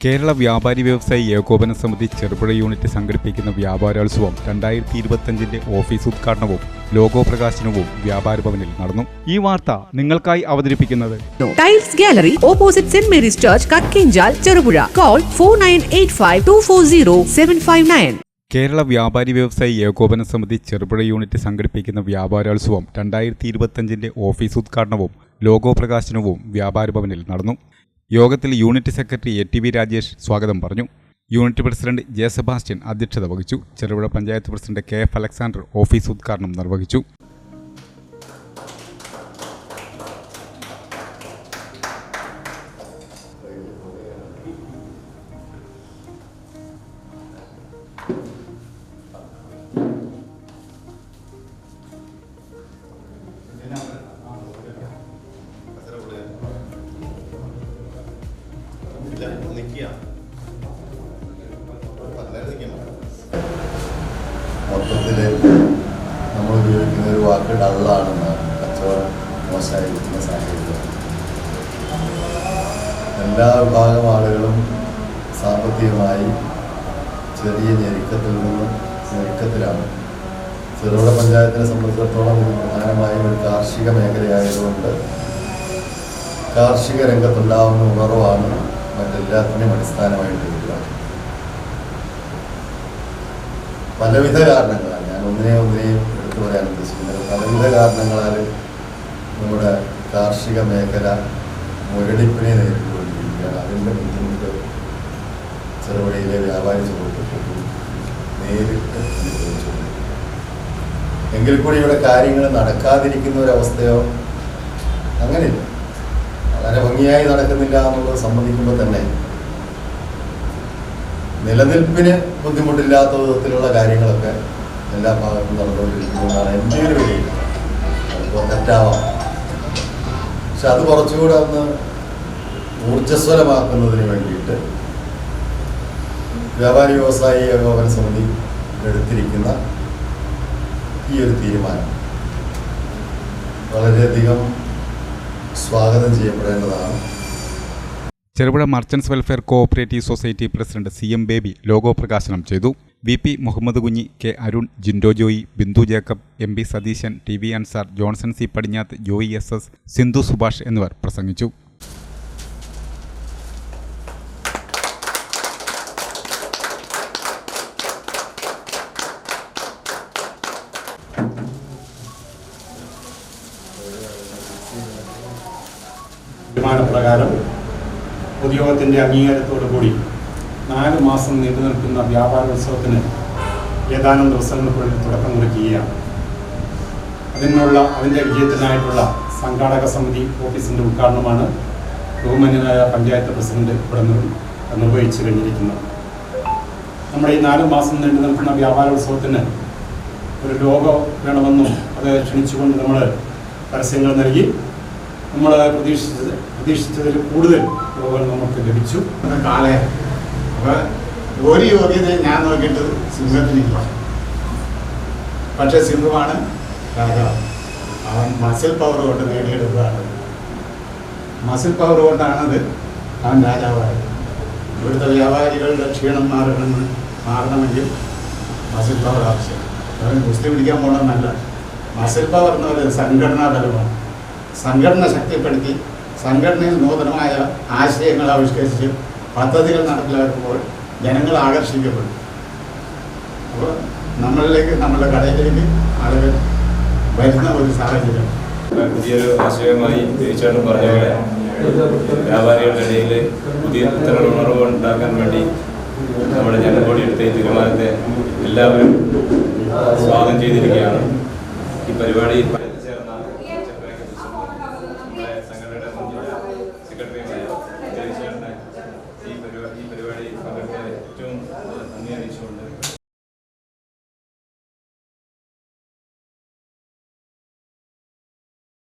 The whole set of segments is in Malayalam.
കേരള വ്യാപാരി വ്യവസായി ഏകോപന സമിതി ചെറുപുഴ യൂണിറ്റ് സംഘടിപ്പിക്കുന്ന വ്യാപാരോത്സവം രണ്ടായിരത്തി ഇരുപത്തഞ്ചിന്റെ ഓഫീസ് ഉദ്ഘാടനവും ലോഗോ പ്രകാശനവും വ്യാപാര ഭവനിൽ നടന്നു. ഈ വാർത്ത നിങ്ങൾക്കായി അവതരിപ്പിക്കുന്നത് tiles gallery opposite Saint Mary's church Kakkenchal Cherupuzha. Call four nine eight five two four zero seven five nine Kerala വ്യാപാരി വ്യവസായി ഏകോപന സമിതി ചെറുപുഴ യൂണിറ്റ് സംഘടിപ്പിക്കുന്ന വ്യാപാരോത്സവം രണ്ടായിരത്തി ഇരുപത്തഞ്ചിന്റെ ഓഫീസ് ഉദ്ഘാടനവും ലോഗോ പ്രകാശനവും വ്യാപാര ഭവനിൽ നടന്നു. യോഗത്തിൽ unit secretary A T V Rajesh സ്വാഗതം പറഞ്ഞു യൂണിറ്റ് പ്രസിഡന്റ് ജെ സെബാസ്റ്റ്യൻ അധ്യക്ഷത വഹിച്ചു Cherupuzha panchayat president K F Alexander office ഉദ്ഘാടനം നിർവഹിച്ചു Thank നിക്കുക. എല്ലാവരും നിക്കണം. മൊത്തത്തിൽ നമ്മൾ ഉപയോഗിക്കുന്ന ഒരു വാക്ക് ഡള്ളാണെന്ന് കച്ചവടം മോശമായിരിക്കുന്ന സാഹചര്യം. എല്ലാ വിഭാഗം ആളുകളും സാമ്പത്തികമായി ചെറിയ ഞെരുക്കത്തിൽ നിന്നും ഞെരുക്കത്തിലാണ്. ചെറുകിട പഞ്ചായത്തിനെ സംബന്ധിച്ചിടത്തോളം ഇത് പ്രധാനമായും ഒരു കാർഷിക മേഖലയായതുകൊണ്ട് കാർഷിക രംഗത്തുണ്ടാവുന്ന ഉണർവാണ് മറ്റെല്ലാത്തിനും അടിസ്ഥാനമായിട്ടുള്ളത് പലവിധ കാരണങ്ങളാണ് ഞാൻ ഒന്നിനെ ഒന്നിനെയും എടുത്തു പറയാൻ ഉദ്ദേശിക്കുന്നത് പലവിധ കാരണങ്ങളാൽ നമ്മുടെ കാർഷിക മേഖല മുരടിപ്പിനെ നേരിട്ടുകൊണ്ടിരിക്കുകയാണ് അതിന്റെ ബുദ്ധിമുട്ട് ചെറുപടിയിലെ വ്യാപാരി സുഹൃത്തുക്കൾക്കും നേരിട്ട് എങ്കിൽ കൂടി ഇവിടെ കാര്യങ്ങൾ നടക്കാതിരിക്കുന്ന ഒരവസ്ഥയോ അങ്ങനെയില്ല. വളരെ ഭംഗിയായി നടക്കുന്നില്ല എന്നുള്ളത് സംബന്ധിക്കുമ്പോൾ തന്നെ നിലനിൽപ്പിന് ബുദ്ധിമുട്ടില്ലാത്ത വിധത്തിലുള്ള കാര്യങ്ങളൊക്കെ എല്ലാ ഭാഗത്തും നടന്നുകൊണ്ടിരിക്കുന്നതാണ് എന്റെ ഒരു വിലയിൽ അതിപ്പോൾ തെറ്റാവാം. പക്ഷെ അത് കുറച്ചുകൂടെ ഒന്ന് ഊർജസ്വലമാക്കുന്നതിന് വേണ്ടിയിട്ട് വ്യാപാരി വ്യവസായി ഏകോപന സമിതി എടുത്തിരിക്കുന്ന ഈ ഒരു തീരുമാനം. വളരെയധികം സ്വാഗതം ചെയ്യപ്പെടേണ്ടതാണ്. Cherupuzha merchants welfare co-operative society president C M Baby logo പ്രകാശനം ചെയ്തു. V P Muhammad Kunhi K Arun Jindo Joy Bindu Jacob M P Satheesan T V Ansar Johnson C Padinjath Joy S S Sindhu Subhash എന്നിവർ പ്രസംഗിച്ചു. തീരുമാനപ്രകാരം പൊതുയോഗത്തിന്റെ അംഗീകാരത്തോടു കൂടി നാല് മാസം നീണ്ടു നിൽക്കുന്ന വ്യാപാരോത്സവത്തിന് ഏതാനും ദിവസങ്ങൾക്കുള്ളിൽ തുടക്കം കുറിക്കുകയാണ്. അതിനുള്ള അതിന്റെ വിജയത്തിനായിട്ടുള്ള സംഘാടക സമിതി ഓഫീസിന്റെ ഉദ്ഘാടനമാണ് ബഹുമാന്യനായ പഞ്ചായത്ത് പ്രസിഡന്റ് ഇവിടെ നിർ- നിർവഹിച്ചു കഴിഞ്ഞിരിക്കുന്നത്. നമ്മുടെ ഈ നാല് മാസം നീണ്ടു നിൽക്കുന്ന വ്യാപാരോത്സവത്തിന് ഒരു ലോഗോ വേണമെന്നും അത് ക്ഷണിച്ചുകൊണ്ട് നമ്മൾ പരസ്യങ്ങൾ നൽകി നമ്മൾ പ്രതീക്ഷിച്ചത് പ്രതീക്ഷിച്ചതിൽ കൂടുതൽ ലോകങ്ങൾ നമുക്ക് ലഭിച്ചു. കാളെ അപ്പോൾ ഒരു യോഗ്യത ഞാൻ നോക്കിയിട്ട് സിംഹത്തിനില്ല. പക്ഷെ സിംഹമാണ് രാജാവ്. അവൻ മസിൽ പവർ കൊണ്ട് നേടിയെടുത്തതാണ്. മസിൽ പവർ കൊണ്ടാണത് അവൻ രാജാവായത്. ഇവിടുത്തെ വ്യാപാരികളുടെ ക്ഷീണം മാറണമെന്ന് മാറണമെങ്കിൽ മസിൽ പവർ ആവശ്യം. അവൻ മുസ്ലിം പിടിക്കാൻ പോകണമെന്നല്ല മസിൽ പവർ എന്ന് പറയുന്നത് സംഘടനാ ബലമാണ്. സംഘടന ശക്തിപ്പെടുത്തി സംഘടനയിൽ നൂതനമായ ആശയങ്ങൾ ആവിഷ്കരിച്ച് പദ്ധതികൾ നടപ്പിലാക്കുമ്പോൾ ജനങ്ങൾ ആകർഷിക്കപ്പെടും. അപ്പോൾ നമ്മളിലേക്ക് നമ്മളുടെ കടയിലേക്ക് ആളുകൾ വരുന്ന ഒരു സാഹചര്യം. പുതിയൊരു ആശയമായി തിരിച്ചേട്ടൻ പറഞ്ഞ പോലെ വ്യാപാരികളുടെ ഇടയിൽ പുതിയ ഇത്തരം ഉണർവ് ഉണ്ടാക്കാൻ വേണ്ടി നമ്മുടെ ജനകോടി എടുത്ത ഈ തീരുമാനത്തെ എല്ലാവരും സ്വാഗതം ചെയ്തിരിക്കുകയാണ്. ഈ പരിപാടി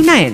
nine